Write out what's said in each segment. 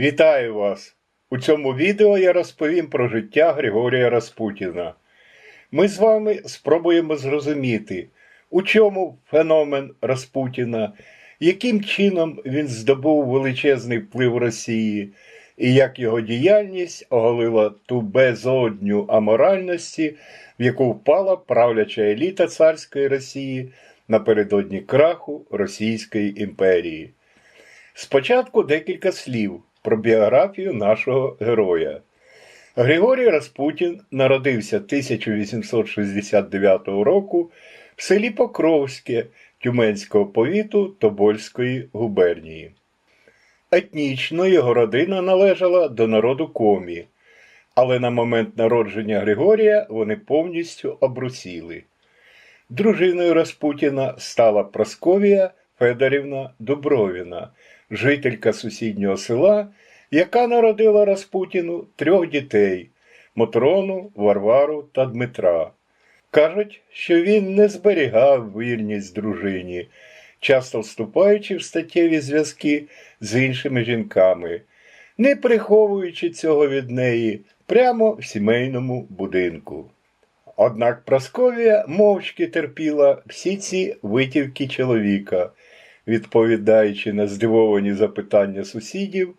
Вітаю вас! У цьому відео я розповім про життя Григорія Распутіна. Ми з вами спробуємо зрозуміти, у чому феномен Распутіна, яким чином він здобув величезний вплив Росії, і як його діяльність оголила ту безодню аморальності, в яку впала правляча еліта царської Росії напередодні краху Російської імперії. Спочатку декілька слів про біографію нашого героя. Григорій Распутін народився 1869 року в селі Покровське Тюменського повіту Тобольської губернії. Етнічно його родина належала до народу комі, але на момент народження Григорія вони повністю обрусіли. Дружиною Распутіна стала Просковія Федорівна Дубровіна, жителька сусіднього села, яка народила Распутіну трьох дітей Мотрону, Варвару та Дмитра. Кажуть, що він не зберігав вірність дружині, часто вступаючи в статтєві зв'язки з іншими жінками, не приховуючи цього від неї прямо в сімейному будинку. Однак Прасковія мовчки терпіла всі ці витівки чоловіка, відповідаючи на здивовані запитання сусідів,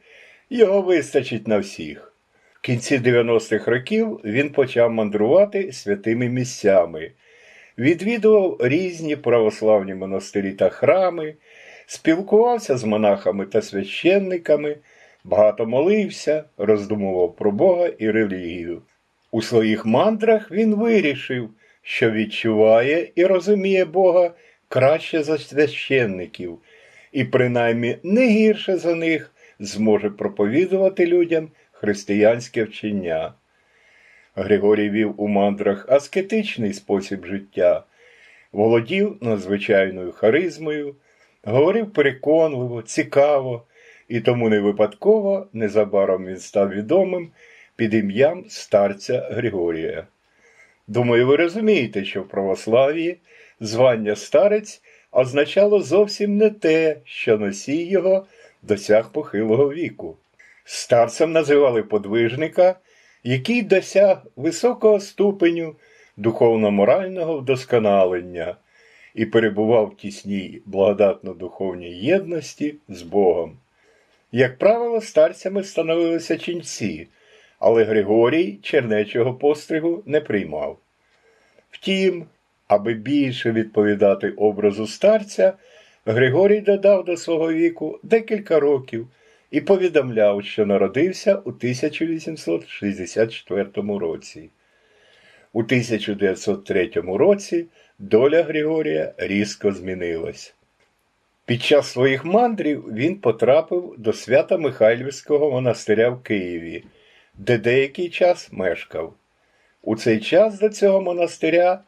його вистачить на всіх. В кінці 90-х років він почав мандрувати святими місцями, відвідував різні православні монастирі та храми, спілкувався з монахами та священниками, багато молився, роздумував про Бога і релігію. У своїх мандрах він вирішив, що відчуває і розуміє Бога краще за священників, і принаймні не гірше за них зможе проповідувати людям християнське вчення. Григорій вів у мандрах аскетичний спосіб життя, володів надзвичайною харизмою, говорив переконливо, цікаво, і тому не випадково незабаром він став відомим під ім'ям старця Григорія. Думаю, ви розумієте, що в православії звання старець означало зовсім не те, що носій його досяг похилого віку. Старцем називали подвижника, який досяг високого ступеню духовно-морального вдосконалення і перебував в тісній благодатно-духовній єдності з Богом. Як правило, старцями становилися ченці, але Григорій чернечого постригу не приймав. Втім, аби більше відповідати образу старця, Григорій додав до свого віку декілька років і повідомляв, що народився у 1864 році. У 1903 році доля Григорія різко змінилась. Під час своїх мандрів він потрапив до Свято-Михайлівського монастиря в Києві, де деякий час мешкав. У цей час до цього монастиря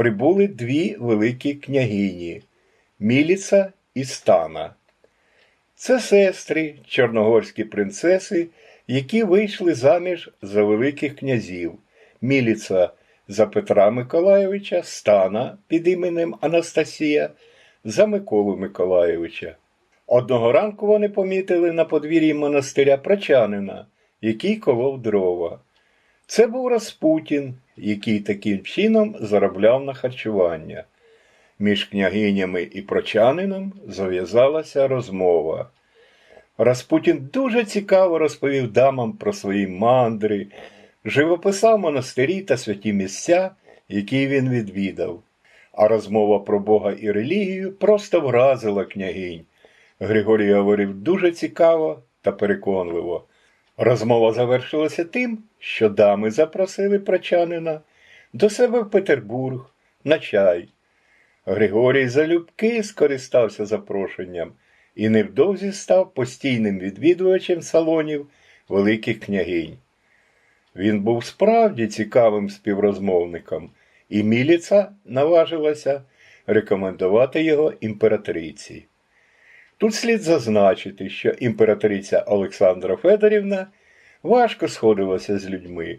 прибули дві великі княгині Міліца і Стана. Це сестри, чорногорські принцеси, які вийшли заміж за великих князів. Міліца за Петра Миколайовича, Стана під іменем Анастасія, за Миколу Миколайовича. Одного ранку вони помітили на подвір'ї монастиря прочанина, який колов дрова. Це був Распутін, який таким чином заробляв на харчування. Між княгинями і прочанином зав'язалася розмова. Распутін дуже цікаво розповів дамам про свої мандри, живописав монастирі та святі місця, які він відвідав. А розмова про Бога і релігію просто вразила княгинь. Григорій говорив дуже цікаво та переконливо. Розмова завершилася тим, що дами запросили прочанина до себе в Петербург на чай. Григорій залюбки скористався запрошенням і невдовзі став постійним відвідувачем салонів великих княгинь. Він був справді цікавим співрозмовником, і міліця наважилася рекомендувати його імператриці. Тут слід зазначити, що імператриця Олександра Федорівна важко сходилася з людьми.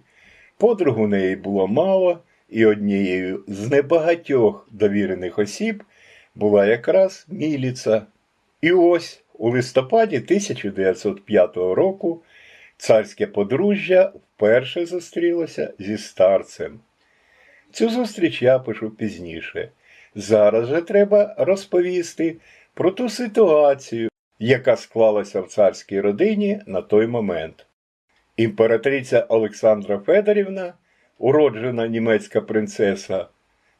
Подруг у неї було мало, і однією з небагатьох довірених осіб була якраз міліця. І ось У листопаді 1905 року царське подружжя вперше зустрілося зі старцем. Цю зустріч я пишу пізніше. Зараз же треба розповісти про ту ситуацію, яка склалася в царській родині на той момент. Імператриця Олександра Федорівна, уроджена німецька принцеса,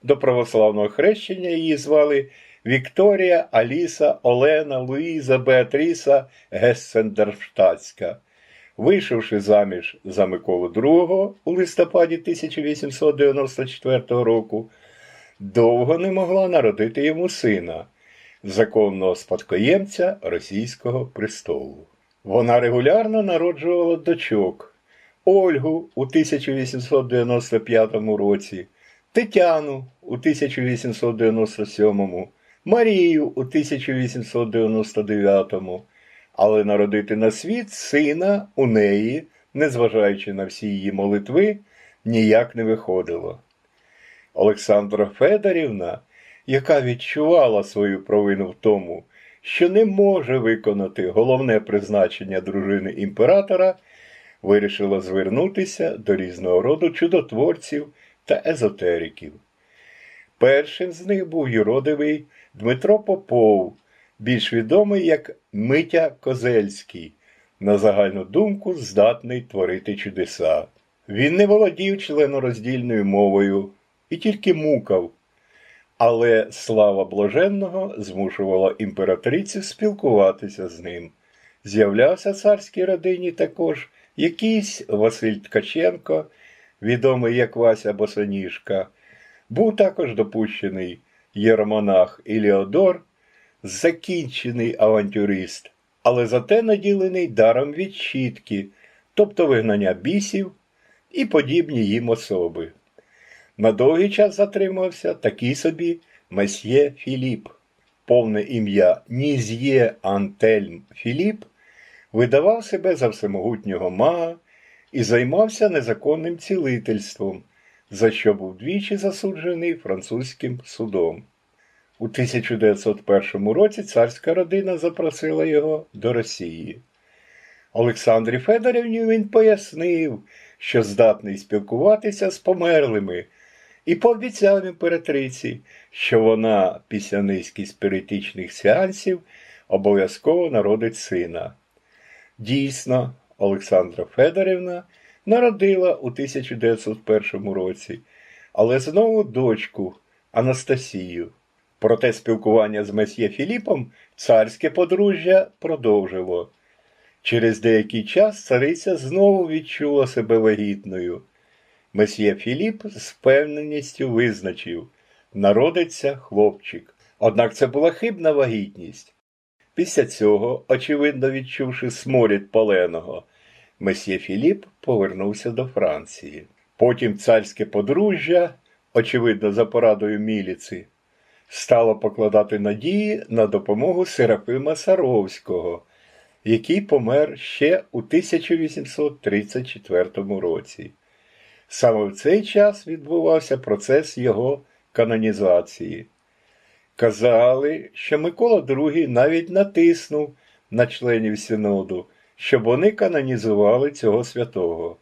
до православного хрещення її звали Вікторія, Аліса, Олена, Луїза, Беатріса Гессендерштатська. Вийшовши заміж за Миколу II у листопаді 1894 року, довго не могла народити йому сина, законного спадкоємця російського престолу. Вона регулярно народжувала дочок Ольгу у 1895 році, Тетяну у 1897, Марію у 1899, але народити на світ сина у неї, незважаючи на всі її молитви, ніяк не виходило. Олександра Федорівна, яка відчувала свою провину в тому, що не може виконати головне призначення дружини імператора, вирішила звернутися до різного роду чудотворців та езотериків. Першим з них був юродивий Дмитро Попов, більш відомий як Митя Козельський, на загальну думку здатний творити чудеса. Він не володів членороздільною мовою і тільки мукав, але слава блаженного змушувала імператрицю спілкуватися з ним. З'являвся царській родині також якийсь Василь Ткаченко, відомий як Вася Босоніжка, був також допущений єромонах Іліодор, закінчений авантюрист, але зате наділений даром відчітки, тобто вигнання бісів і подібні їм особи. На довгий час затримався такий собі месьє Філіп. Повне ім'я Ніз'є Антельм Філіп видавав себе за всемогутнього мага і займався незаконним цілительством, за що був двічі засуджений французьким судом. У 1901 році царська родина запросила його до Росії. Олександрі Федорівні він пояснив, що здатний спілкуватися з померлими, і пообіцяв імператриці, що вона після низки спиритичних сеансів обов'язково народить сина. Дійсно, Олександра Федорівна народила у 1901 році, але знову дочку Анастасію. Проте спілкування з месьє Філіпом царське подружжя продовжило. Через деякий час цариця знову відчула себе вагітною. Месьє Філіп з впевненістю визначив народиться хлопчик. Однак це була хибна вагітність. Після цього, очевидно відчувши сморід паленого, месьє Філіп повернувся до Франції. Потім царське подружжя, очевидно, за порадою міліці, стало покладати надії на допомогу Серафима Саровського, який помер ще у 1834 році. Саме в цей час відбувався процес його канонізації. Казали, що Микола II навіть натиснув на членів Синоду, щоб вони канонізували цього святого.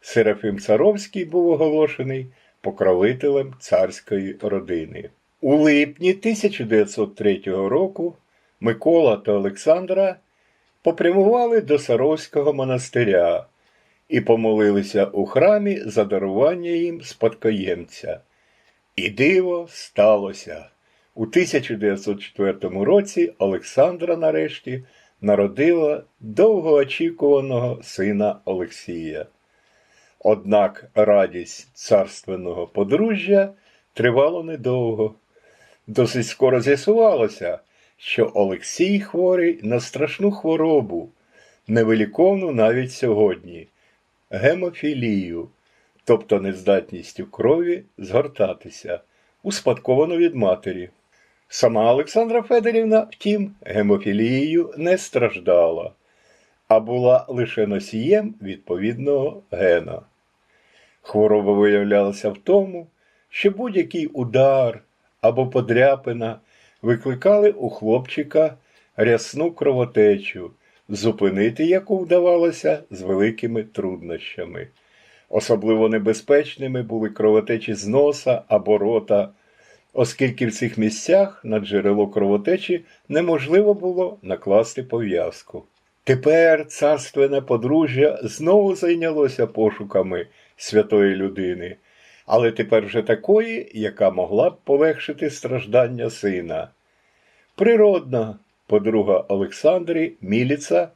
Серафим Царовський був оголошений покровителем царської родини. У липні 1903 року Микола та Олександра попрямували до Саровського монастиря і помолилися у храмі за дарування їм спадкоємця. І диво сталося. У 1904 році Олександра нарешті народила довгоочікуваного сина Олексія. Однак радість царственного подружжя тривала недовго. Досить скоро з'ясувалося, що Олексій хворий на страшну хворобу, невиліковну навіть сьогодні гемофілію, тобто нездатністю крові згортатися, успадковану від матері. Сама Олександра Федорівна, втім, гемофілією не страждала, а була лише носієм відповідного гена. Хвороба виявлялася в тому, що будь-який удар або подряпина викликали у хлопчика рясну кровотечу, зупинити яку вдавалося з великими труднощами. Особливо небезпечними були кровотечі з носа або рота, оскільки в цих місцях на джерело кровотечі неможливо було накласти пов'язку. Тепер царственне подружжя знову зайнялося пошуками святої людини, але тепер вже такої, яка могла б полегшити страждання сина. Природна подруга Олександрі Міліца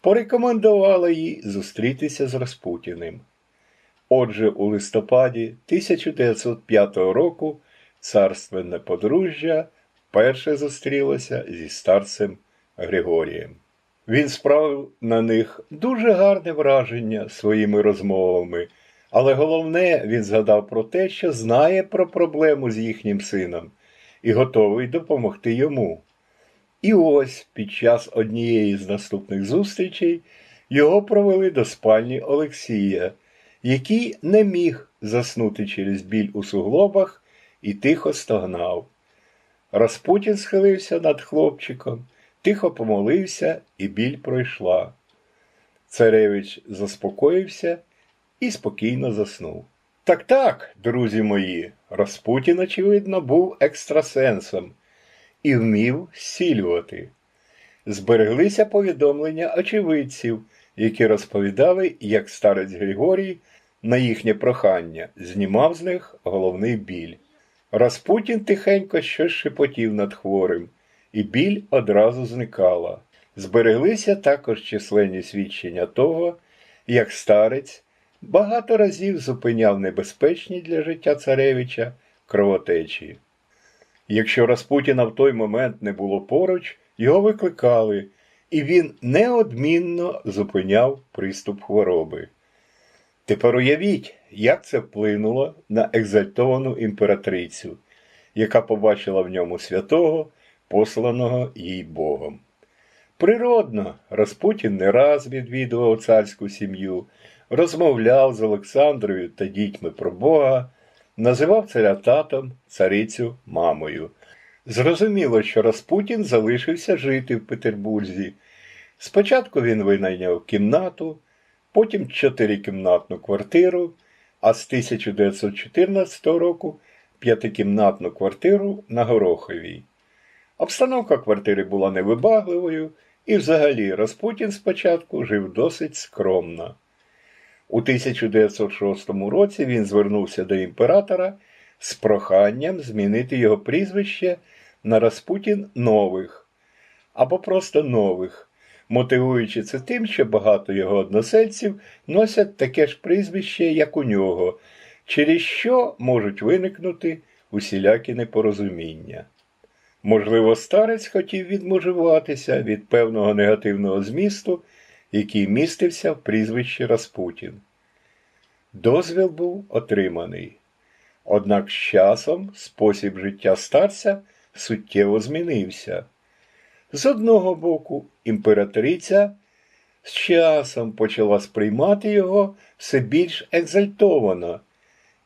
порекомендувала їй зустрітися з Распутіним. Отже, у листопаді 1905 року царственне подружжя вперше зустрілося зі старцем Григорієм. Він справив на них дуже гарне враження своїми розмовами, але головне, він згадав про те, що знає про проблему з їхнім сином і готовий допомогти йому. І ось під час однієї з наступних зустрічей його провели до спальні Олексія, який не міг заснути через біль у суглобах і тихо стогнав. Распутін схилився над хлопчиком, тихо помолився, і біль пройшла. Царевич заспокоївся і спокійно заснув. Так так, друзі мої, Распутін, очевидно, був екстрасенсом і вмів зцілювати. Збереглися повідомлення очевидців, які розповідали, як старець Григорій на їхнє прохання знімав з них головний біль. Распутін тихенько щось шепотів над хворим, і біль одразу зникала. Збереглися також численні свідчення того, як старець багато разів зупиняв небезпечні для життя царевича кровотечі. Якщо Распутіна в той момент не було поруч, його викликали, і він неодмінно зупиняв приступ хвороби. Тепер уявіть, як це вплинуло на екзальтовану імператрицю, яка побачила в ньому святого, посланого їй Богом. Природно, Распутін не раз відвідував царську сім'ю, розмовляв з Олександрою та дітьми про Бога, називав царя татом, царицю мамою. Зрозуміло, що Распутін залишився жити в Петербурзі. Спочатку він винайняв кімнату, потім чотирикімнатну квартиру, а з 1914 року п'ятикімнатну квартиру на Гороховій. Обстановка квартири була невибагливою, і взагалі Распутін спочатку жив досить скромно. У 1906 році він звернувся до імператора з проханням змінити його прізвище на Распутін нових або просто нових, мотивуючи це тим, що багато його односельців носять таке ж прізвище, як у нього, через що можуть виникнути усілякі непорозуміння. Можливо, старець хотів відмежуватися від певного негативного змісту, який містився в прізвищі Распутін. Дозвіл був отриманий. Однак з часом спосіб життя старця суттєво змінився. З одного боку, імператриця з часом почала сприймати його все більш екзальтовано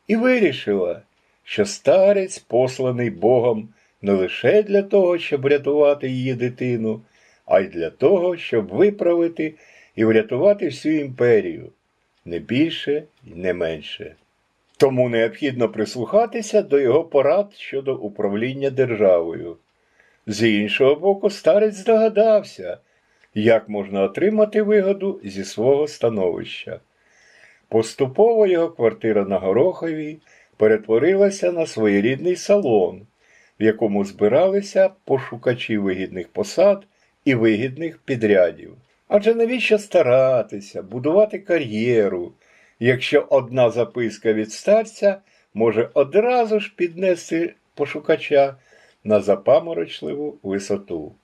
і вирішила, що старець, посланий Богом не лише для того, щоб рятувати її дитину, а й для того, щоб виправити і врятувати всю імперію, не більше і не менше. Тому необхідно прислухатися до його порад щодо управління державою. З іншого боку, старець здогадався, як можна отримати вигоду зі свого становища. Поступово його квартира на Гороховій перетворилася на своєрідний салон, в якому збиралися пошукачі вигідних посад і вигідних підрядів. Адже навіщо старатися, будувати кар'єру, якщо одна записка від старця може одразу ж піднести пошукача на запаморочливу висоту.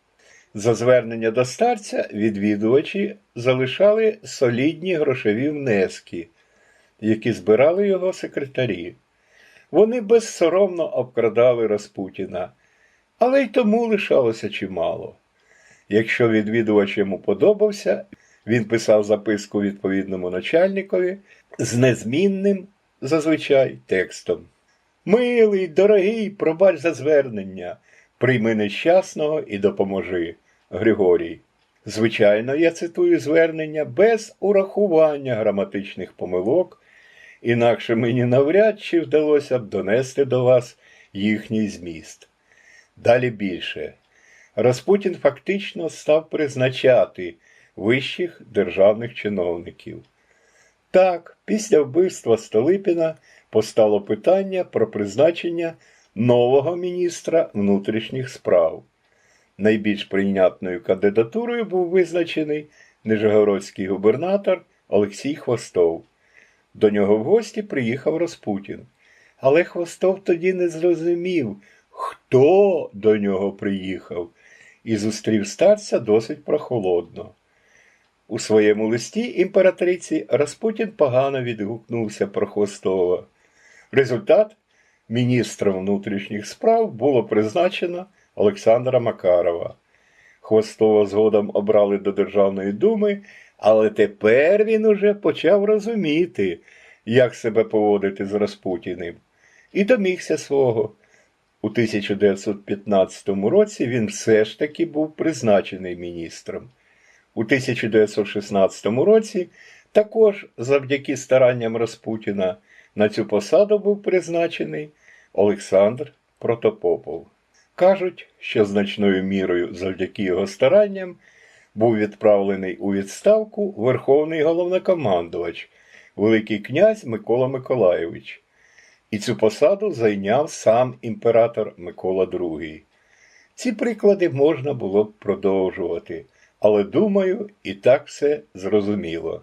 За звернення до старця відвідувачі залишали солідні грошові внески, які збирали його секретарі. Вони безсоромно обкрадали Распутіна, але й тому лишалося чимало. Якщо відвідувач йому подобався, він писав записку відповідному начальникові з незмінним зазвичай текстом. Милий, дорогий, пробач за звернення, прийми нещасного і допоможи. Григорій. Звичайно, я цитую звернення без урахування граматичних помилок, інакше мені навряд чи вдалося б донести до вас їхній зміст. Далі більше. Распутін фактично став призначати вищих державних чиновників. Так, після вбивства Столипіна постало питання про призначення нового міністра внутрішніх справ. Найбільш прийнятною кандидатурою був визначений нижегородський губернатор Олексій Хвостов. До нього в гості приїхав Распутін. Але Хвостов тоді не зрозумів, хто до нього приїхав, і зустрів старця досить прохолодно. У своєму листі імператриці Распутін погано відгукнувся про Хвостова. Результат міністром внутрішніх справ було призначено Олександра Макарова. Хвостова згодом обрали до Державної думи, але тепер він уже почав розуміти, як себе поводити з Распутіним, і домігся свого. У 1915 році він все ж таки був призначений міністром. У 1916 році також завдяки старанням Распутіна на цю посаду був призначений Олександр Протопопов. Кажуть, що значною мірою завдяки його старанням був відправлений у відставку Верховний головнокомандувач, Великий князь Микола Миколайович. І цю посаду зайняв сам імператор Микола II. Ці приклади можна було б продовжувати, але думаю, і так все зрозуміло.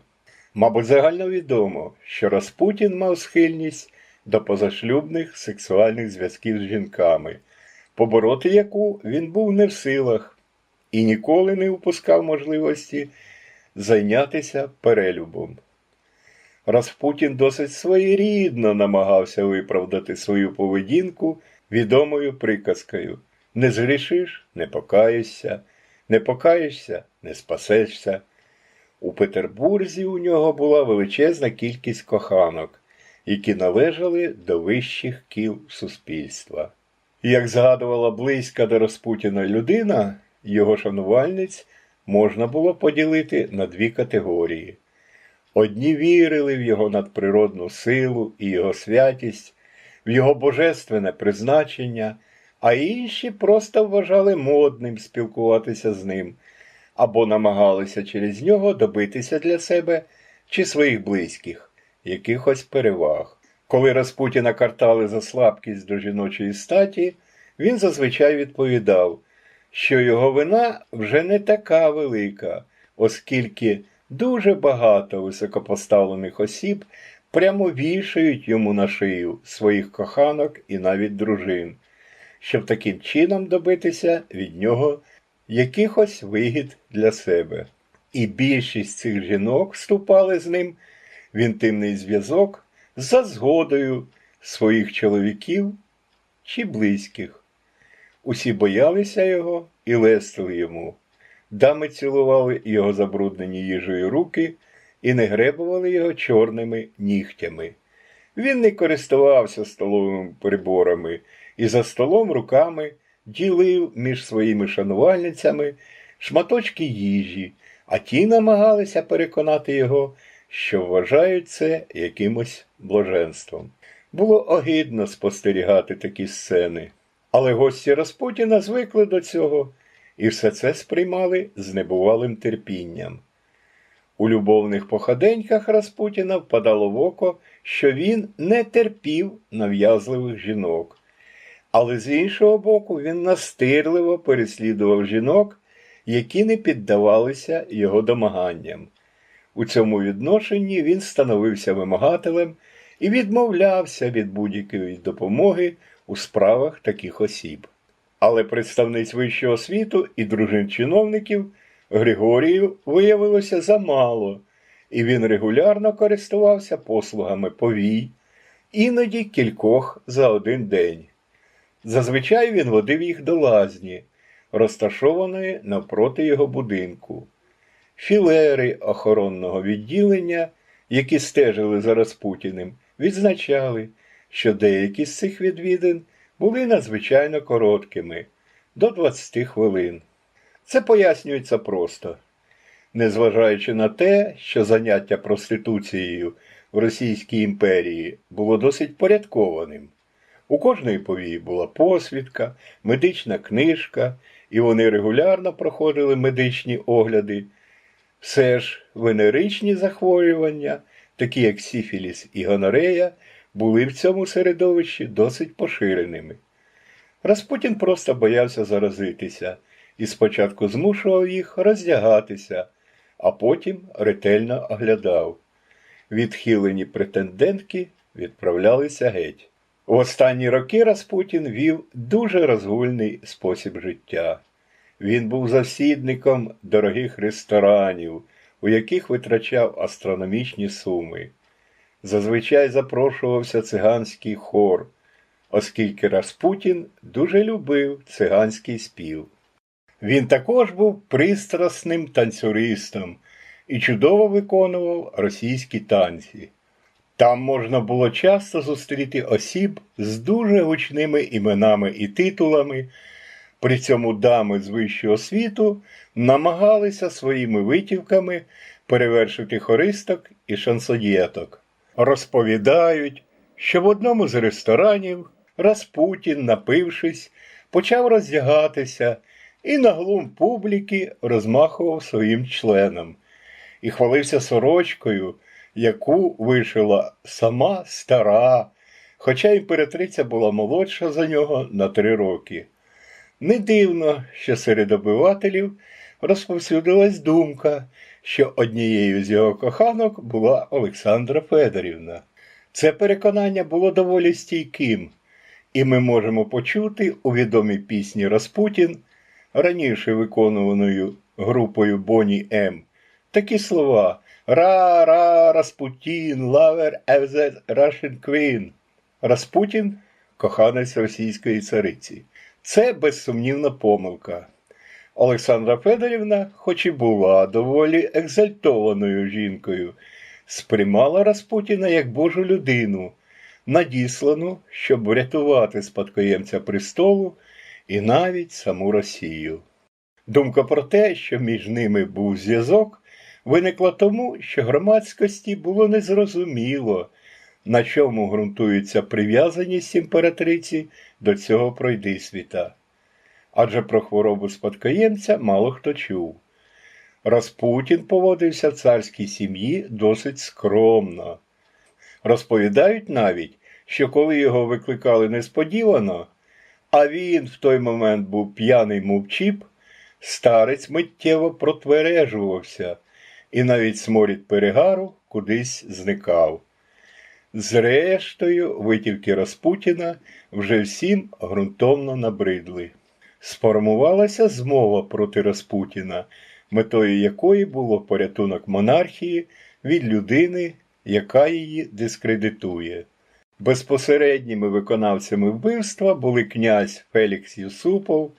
Мабуть, загальновідомо, що Распутін мав схильність до позашлюбних сексуальних зв'язків з жінками, побороти яку він був не в силах і ніколи не впускав можливості зайнятися перелюбом. Распутін досить своєрідно намагався виправдати свою поведінку відомою приказкою Не згрішиш, не покаєшся, не покаєшся, не спасешся. У Петербурзі у нього була величезна кількість коханок, які належали до вищих кіл суспільства. Як згадувала близька до Распутіна людина, його шанувальниць можна було поділити на дві категорії. Одні вірили в його надприродну силу і його святість, в його божественне призначення, а інші просто вважали модним спілкуватися з ним або намагалися через нього добитися для себе чи своїх близьких якихось переваг. Коли Распутіна картали за слабкість до жіночої статі, він зазвичай відповідав, що його вина вже не така велика, оскільки дуже багато високопоставлених осіб прямо вішають йому на шию своїх коханок і навіть дружин, щоб таким чином добитися від нього якихось вигід для себе. І більшість цих жінок вступали з ним в інтимний зв'язок за згодою своїх чоловіків чи близьких. Усі боялися його і лестили йому. Дами цілували його забруднені їжею руки і не гребували його чорними нігтями. Він не користувався столовими приборами і за столом руками ділив між своїми шанувальницями шматочки їжі, а ті намагалися переконати його, що вважають це якимось блаженством. Було огидно спостерігати такі сцени, але гості Распутіна звикли до цього і все це сприймали з небувалим терпінням. У любовних походеньках Распутіна впадало в око, що він не терпів нав'язливих жінок. Але з іншого боку, він настирливо переслідував жінок, які не піддавалися його домаганням. У цьому відношенні він становився вимагателем і відмовлявся від будь-якої допомоги у справах таких осіб. Але представниць вищого світу і дружин чиновників Григорію виявилося замало, і він регулярно користувався послугами повій, іноді кількох за один день. Зазвичай він водив їх до лазні, розташованої навпроти його будинку. Філери охоронного відділення, які стежили за Распутіним, відзначали, що деякі з цих відвідин були надзвичайно короткими до 20 хвилин. Це пояснюється просто. Незважаючи на те, що заняття проституцією в Російській імперії було досить порядкованим. У кожної повії була посвідка, медична книжка, і вони регулярно проходили медичні огляди. Все ж венеричні захворювання, такі як сіфіліс і гонорея, були в цьому середовищі досить поширеними. Распутін просто боявся заразитися і спочатку змушував їх роздягатися, а потім ретельно оглядав. Відхилені претендентки відправлялися геть. В останні роки Распутін вів дуже розгульний спосіб життя. Він був завсідником дорогих ресторанів, у яких витрачав астрономічні суми. Зазвичай запрошувався циганський хор, оскільки Распутін дуже любив циганський спів. Він також був пристрасним танцюристом і чудово виконував російські танці. Там можна було часто зустріти осіб з дуже гучними іменами і титулами. При цьому дами з вищого світу намагалися своїми витівками перевершити хористок і шансоньєток. Розповідають, що в одному з ресторанів Распутін, напившись, почав роздягатися і на глум публіки розмахував своїм членом і хвалився сорочкою, яку вишила сама стара, хоча імператриця була молодша за нього на три роки. Не дивно, що серед обивателів розповсюдилась думка, що однією з його коханок була Олександра Федорівна. Це переконання було доволі стійким, і ми можемо почути у відомій пісні Распутін, раніше виконуваною групою Боні М. Такі слова Ра, ра, Распутін, лавер, евзе, Russian Queen. Распутін коханець російської цариці. Це безсумнівна помилка. Олександра Федорівна, хоч і була доволі екзальтованою жінкою, сприймала Распутіна як Божу людину, надіслану, щоб врятувати спадкоємця престолу і навіть саму Росію. Думка про те, що між ними був зв'язок, виникла тому, що громадськості було незрозуміло, на чому ґрунтується прив'язаність імператриці до цього пройдисвіта. Адже про хворобу спадкоємця мало хто чув. Распутін поводився в царській сім'ї досить скромно. Розповідають навіть, що коли його викликали несподівано, а він в той момент був п'яний мовчіп, старець миттєво протвережувався, і навіть сморід перегару кудись зникав. Зрештою, витівки Распутіна вже всім ґрунтовно набридли. Сформувалася змова проти Распутіна, метою якої було порятунок монархії від людини, яка її дискредитує. Безпосередніми виконавцями вбивства були князь Фелікс Юсупов,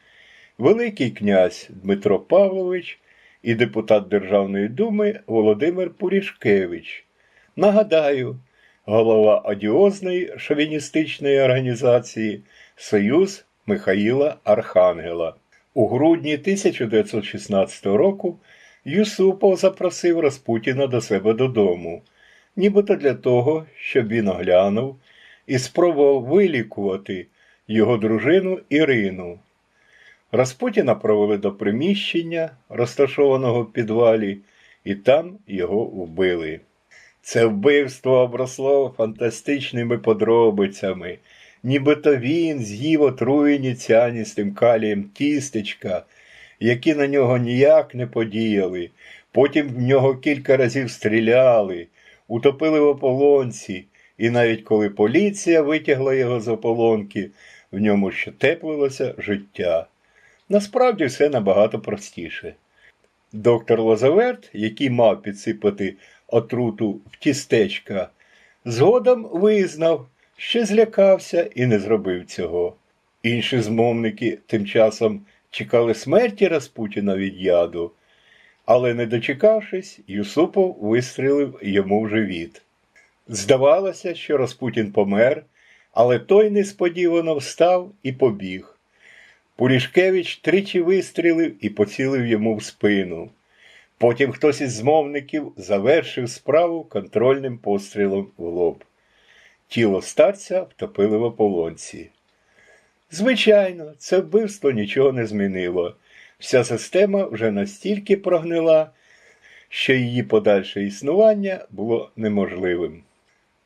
Великий князь Дмитро Павлович і депутат Державної думи Володимир Пурішкевич. Нагадаю, голова одіозної шовіністичної організації Союз Михаїла Архангела. У грудні 1916 року Юсупов запросив Распутіна до себе додому, нібито для того, щоб він оглянув і спробував вилікувати його дружину Ірину. Распутіна провели до приміщення, розташованого в підвалі, і там його вбили. Це вбивство обросло фантастичними подробицями, нібито він з'їв отруєні цяністим калієм тістечка, які на нього ніяк не подіяли. Потім в нього кілька разів стріляли, утопили в ополонці, і навіть коли поліція витягла його з ополонки, в ньому ще теплилося життя. Насправді все набагато простіше. Доктор Лозаверт, який мав підсипати отруту в тістечка, згодом визнав, що злякався і не зробив цього. Інші змовники тим часом чекали смерті Распутіна від яду, але, не дочекавшись, Юсупов вистрілив йому в живіт. Здавалося, що Распутін помер, але той несподівано встав і побіг. Пурішкевич тричі вистрілив і поцілив йому в спину. Потім хтось із змовників завершив справу контрольним пострілом в лоб. Тіло старця втопили в ополонці. Звичайно, це вбивство нічого не змінило. Вся система вже настільки прогнила, що її подальше існування було неможливим.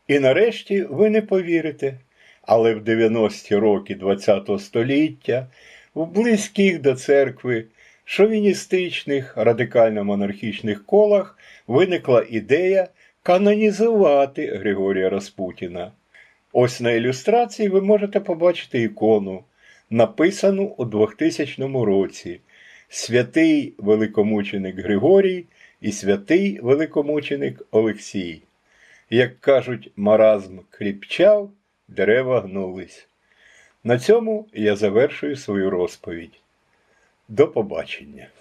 І нарешті ви не повірите, але в 90-ті роки ХХ століття, в близьких до церкви, шовіністичних радикально-монархічних колах виникла ідея канонізувати Григорія Распутіна. Ось на ілюстрації ви можете побачити ікону, написану у 2000 році Святий великомученик Григорій і святий великомученик Олексій. Як кажуть, маразм кріпчав, дерева гнулись. На цьому я завершую свою розповідь. До побачення.